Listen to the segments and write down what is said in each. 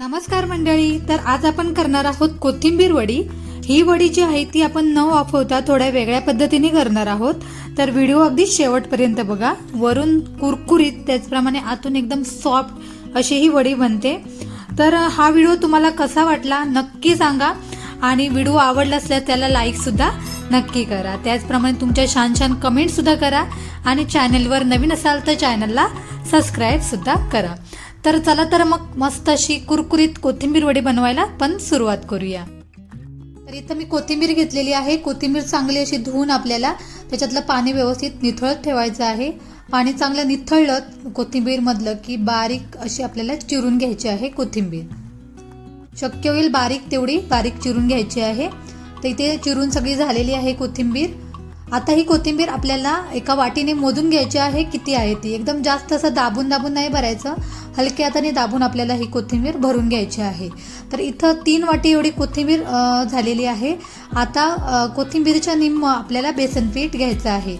नमस्कार मंडळी तर आज आपण करणार आहोत कोथिंबीर वडी. ही वडी जी आहे ती आपण न वाफवता थोड्या वेगळ्या पद्धतीने करणार आहोत. तर व्हिडिओ अगदी शेवटपर्यंत बघा. वरून कुरकुरीत त्याचप्रमाणे आतून एकदम सॉफ्ट अशी ही वडी बनते. तर हा व्हिडिओ तुम्हाला कसा वाटला नक्की सांगा. आणि व्हिडिओ आवडला असल्यास त्याला लाईक सुद्धा नक्की करा. त्याचप्रमाणे तुमच्या छान छान कमेंट सुद्धा करा. आणि चॅनलवर नवीन असाल तर चॅनलला सबस्क्राईब सुद्धा करा. तर चला तर मग मस्त अशी कुरकुरीत कोथिंबीर वडी बनवायला पण सुरुवात करूया. तर इथं मी कोथिंबीर घेतलेली आहे. कोथिंबीर चांगली अशी धुवून आपल्याला त्याच्यातलं पाणी व्यवस्थित निथळत ठेवायचं आहे. पाणी चांगलं निथळलं कोथिंबीरमधलं की बारीक अशी आपल्याला चिरून घ्यायची आहे कोथिंबीर. शक्य होईल बारीक तेवढी बारीक चिरून घ्यायची आहे. तर इथे चिरून सगळी झालेली आहे कोथिंबीर. आता ही कोथिंबीर आपल्याला एका वाटीने मोजून घ्यायची आहे. किती आहे ती? एकदम जास्त असं दाबून दाबून नाही भरायचं. हलक्या हाताने दाबून आपल्याला ही कोथिंबीर भरून घ्यायची आहे. तर इथं तीन वाटी एवढी कोथिंबीर झालेली आहे. आता कोथिंबीरच्या निम्म आपल्याला बेसन पीठ घ्यायचं आहे.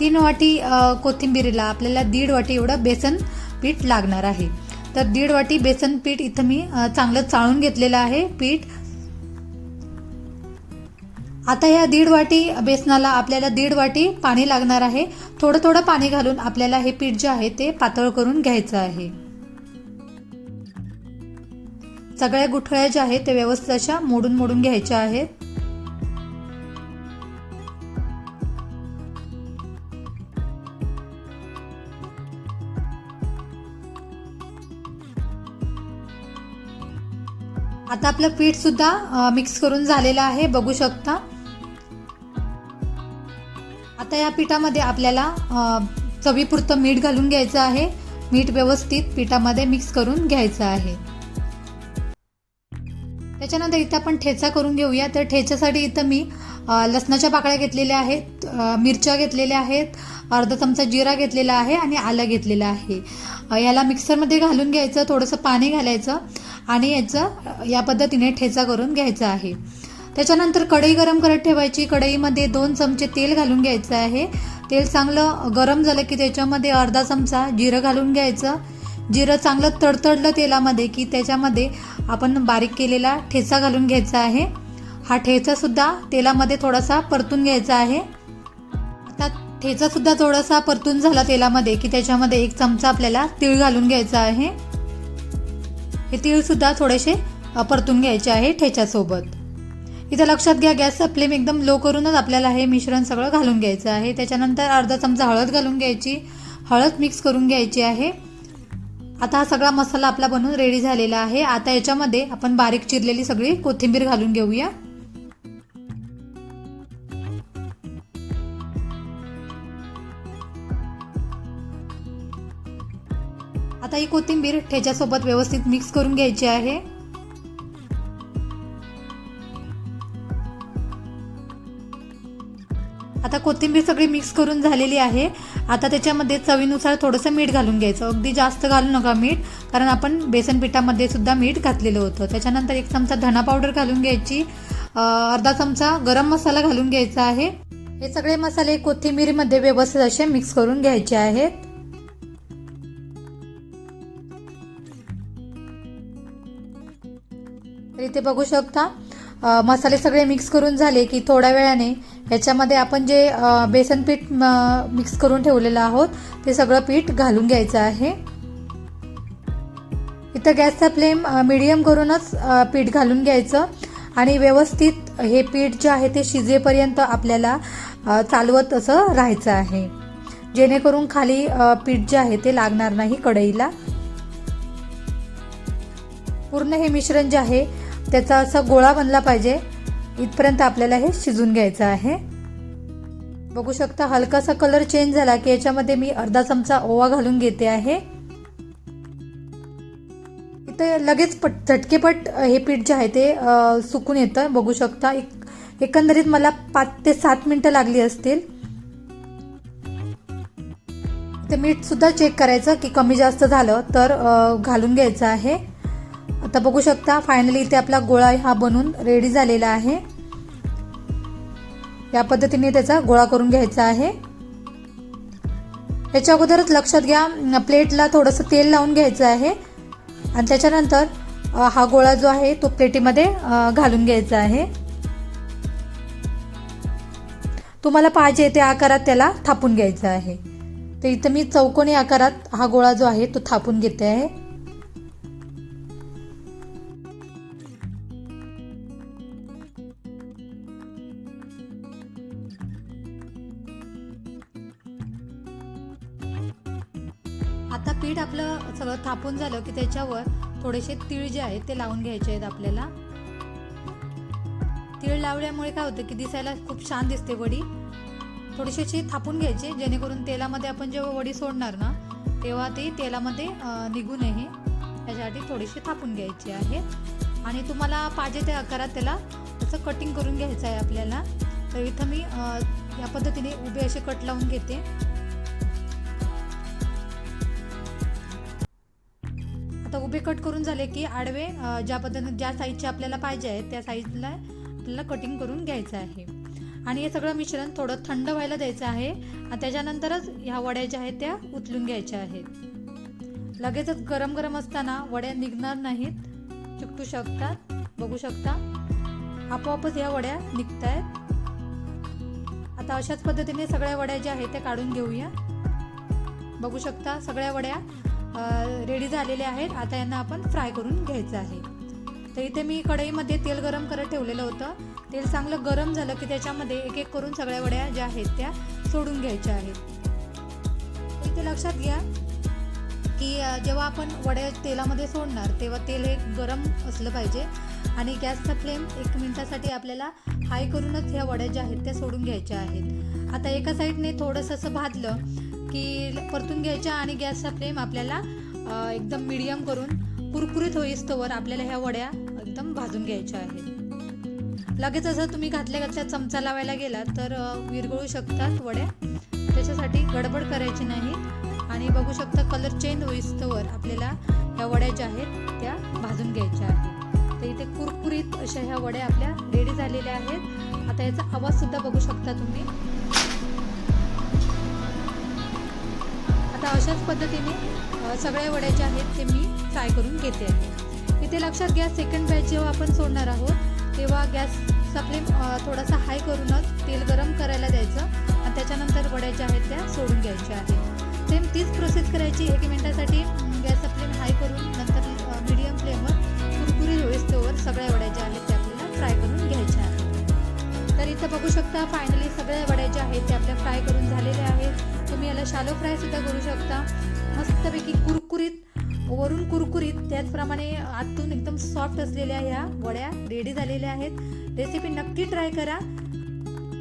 तीन वाटी कोथिंबीरीला आपल्याला दीड वाटी एवढं बेसन पीठ लागणार आहे. तर दीड वाटी बेसन पीठ इथं मी चांगलं चाळून घेतलेलं आहे पीठ. आता ह्या दीड वाटी बेसनाला आपल्याला दीड वाटी पाणी लागणार आहे. थोडं थोडं पाणी घालून आपल्याला हे पीठ जे आहे ते पातळ करून घ्यायचं आहे. सगळ्या गुठळ्या ज्या आहेत ते व्यवस्थित अशा मोडून मोडून घ्यायच्या आहेत. आता आपलं पीठ सुद्धा मिक्स करून झालेलं आहे. बघू शकता. आता या पिठामध्ये आपल्याला चवीपुरतं मीठ घालून घ्यायचं आहे. मीठ व्यवस्थित पिठामध्ये मिक्स करून घ्यायचं आहे. त्याच्यानंतर इथं आपण ठेचा करून घेऊया. तर ठेच्यासाठी इथं मी लसणाच्या पाकळ्या घेतलेल्या आहेत मिरच्या घेतलेल्या आहेत अर्धा चमचा जिरा घेतलेला आहे आणि आलं घेतलेलं आहे. याला मिक्सरमध्ये घालून घ्यायचं थोडंसं पाणी घालायचं आणि याचं या पद्धतीने ठेचा करून घ्यायचा आहे. त्याच्यानंतर कढई गरम करत ठेवायची. कढईमध्ये दोन चमचे तेल घालून घ्यायचं आहे. तेल चांगलं गरम झालं की त्याच्यामध्ये अर्धा चमचा जिरं घालून घ्यायचं. जिरं चांगलं तडतडलं तेलामध्ये की त्याच्यामध्ये आपण बारीक केलेला ठेचा घालून घ्यायचा आहे. हा ठेचासुद्धा तेलामध्ये थोडासा परतून घ्यायचा आहे. आता ठेचासुद्धा थोडासा परतून झाला तेलामध्ये की त्याच्यामध्ये एक चमचा आपल्याला तीळ घालून घ्यायचा आहे. हे तीळसुद्धा थोडेसे परतून घ्यायचे आहे ठेच्यासोबत. इथं लक्षात घ्या गॅसचा फ्लेम एकदम लो करूनच आपल्याला हे मिश्रण सगळं घालून घ्यायचं आहे. त्याच्यानंतर अर्धा चमचा हळद घालून घ्यायची. हळद मिक्स करून घ्यायची आहे. आता हा सगळा मसाला आपला बनवून रेडी झालेला आहे. आता याच्यामध्ये आपण बारीक चिरलेली सगळी कोथिंबीर घालून घेऊया. आता ही कोथिंबीर ठेच्यासोबत व्यवस्थित मिक्स करून घ्यायची आहे. आता कोथिंबीर सगळी मिक्स करून झालेली आहे. आता त्याच्यामध्ये चवीनुसार थोडंसं मीठ घालून घ्यायचं. अगदी जास्त घालू नका मीठ कारण आपण बेसन पिठामध्ये सुद्धा मीठ घातलेलं होतं. त्याच्यानंतर एक चमचा धना पावडर घालून घ्यायची. अर्धा चमचा गरम मसाला घालून घ्यायचा आहे. हे सगळे मसाले कोथिंबीरीमध्ये व्यवस्थित असे मिक्स करून घ्यायचे आहेत. तर इथे बघू शकता मसाले सगळे मिक्स करून झाले की थोड्या वेळाने याच्यामध्ये आपण जे बेसन पीठ म, मिक्स करून ठेवलेलं आहोत ते सगळं पीठ घालून घ्यायचं आहे. इथं गॅसचा फ्लेम मिडियम करूनच पीठ घालून घ्यायचं. आणि व्यवस्थित हे पीठ जे आहे ते शिजेपर्यंत आपल्याला चालवत असं राहायचं आहे. जेणेकरून खाली पीठ जे आहे ते लागणार नाही कढईला. पूर्ण हे मिश्रण जे आहे त्याचा असा गोळा बनला पाहिजे. इथपर्यंत आपल्याला हे शिजून घ्यायचं आहे. बघू शकता हलकासा कलर चेंज झाला की याच्यामध्ये मी अर्धा चमचा ओवा घालून घेते आहे. इथे लगेच पट झटकेपट हे पीठ जे आहे ते सुकून येतं. बघू शकता एक एकंदरीत मला पाच ते सात मिनटं लागली असतील. ते मीठ सुद्धा चेक करायचं की कमी जास्त झालं तर घालून घ्यायचं आहे. आता बघू शकता फायनली इथे आपला गोळा हा बनून रेडी झालेला आहे. या पद्धतीने त्याचा गोळा करून घ्यायचा आहे. याच्या अगोदरच लक्षात घ्या प्लेटला थोडंसं तेल लावून घ्यायचं आहे. आणि त्याच्यानंतर हा गोळा जो आहे तो प्लेटीमध्ये घालून घ्यायचा आहे. तुम्हाला पाहिजे त्या आकारात त्याला थापून घ्यायचं आहे. तर इथं मी चौकोनी आकारात हा गोळा जो आहे तो थापून घेते आहे. आता पीठ आपलं सगळं थापून झालं की त्याच्यावर थोडेसे तीळ जे आहेत ते लावून घ्यायचे आहेत आपल्याला. तीळ लावल्यामुळे काय होतं की दिसायला खूप छान दिसते वडी. थोडीशी अशी थापून घ्यायची जेणेकरून तेलामध्ये आपण जेव्हा वडी सोडणार ना तेव्हा ती तेलामध्ये निघू नये त्याच्यासाठी थोडीशी थापून घ्यायची आहे. आणि तुम्हाला पाहिजे त्या आकारात त्याला त्याचं कटिंग करून घ्यायचं आहे आपल्याला. तर इथं मी या पद्धतीने उभे असे कट लावून घेते. उभे कट करून झाले की आडवे ज्या पद्धतीने ज्या साईजचे आपल्याला पाहिजे आहे त्या साईजला आपल्याला कटिंग करून घ्यायचं आहे. आणि हे सगळं मिश्रण थोडं थंड व्हायला द्यायचं आहे. आणि त्याच्यानंतरच ह्या वड्या ज्या आहेत त्या उचलून घ्यायच्या आहेत. लगेचच गरम गरम असताना वड्या निघणार नाहीत. चिकटू शकतात बघू शकता. आपोआपच या वड्या निघत आहेत आता अशाच पद्धतीने सगळ्या वड्या ज्या आहेत त्या काढून घेऊया. बघू शकता सगळ्या वड्या रेडी झालेले आहेत. आता यांना आपण फ्राय करून घ्यायचं आहे. तर इथे मी कढईमध्ये तेल गरम करत ठेवलेलं होतं. तेल चांगलं गरम झालं की त्याच्यामध्ये एक एक करून सगळ्या वड्या ज्या आहेत त्या सोडून घ्यायच्या आहेत. इथे लक्षात घ्या की जेव्हा आपण वड्या तेलामध्ये सोडणार तेव्हा तेल हे गरम असलं पाहिजे आणि गॅसचा फ्लेम एक मिनटासाठी आपल्याला हाय करूनच ह्या वड्या ज्या आहेत त्या सोडून घ्यायच्या आहेत. आता एका साईडने थोडंसं असं भाजलं की परतून घ्यायच्या आणि गॅसचा फ्लेम आपल्याला एकदम मिडियम करून कुरकुरीत होईस्तोवर आपल्याला ह्या वड्या एकदम भाजून घ्यायच्या आहेत. लगेच असं तुम्ही घातल्या घातल्या चमचा लावायला गेला तर विरगळू विरघळू शकतात वड्या. त्याच्यासाठी गडबड करायची नाही आणि बघू शकता कलर चेंज होईस्तोवर आपल्याला ह्या वड्या ज्या आहेत त्या भाजून घ्यायच्या आहेत. तर इथे कुरकुरीत अशा ह्या वड्या आपल्या रेडी झालेल्या आहेत. आता याचा आवाजसुद्धा बघू शकता तुम्ही. आता अशाच पद्धतीने सगळ्या वड्या ज्या आहेत ते मी फ्राय करून घेते आहे. इथे लक्षात घ्या सेकंड बॅच जेव्हा आपण सोडणार आहोत तेव्हा गॅसचा फ्लेम थोडासा हाय करूनच तेल गरम करायला द्यायचं आणि त्याच्यानंतर वड्या ज्या आहेत त्या सोडून घ्यायच्या आहेत. सेम तीच प्रोसेस करायची एक मिनटासाठी गॅसचा फ्लेम हाय करून नंतर मीडियम फ्लेमवर कुरकुरी होईस्तोवर सगळ्या वड्या ज्या आहेत त्या आपल्याला फ्राय करून घ्यायच्या आहेत. तर इथं बघू शकता फायनली सगळ्या वड्या ज्या आहेत त्या आपल्या फ्राय करून झालेल्या आहेत. तुम्ही याला शालो फ्राय सुद्धा करू शकता. मस्तपैकी कुरकुरीत वरून कुरकुरीत त्याचप्रमाणे आतून एकदम सॉफ्ट असलेल्या ह्या वड्या रेडी झालेल्या आहेत. रेसिपी नक्की ट्राय करा.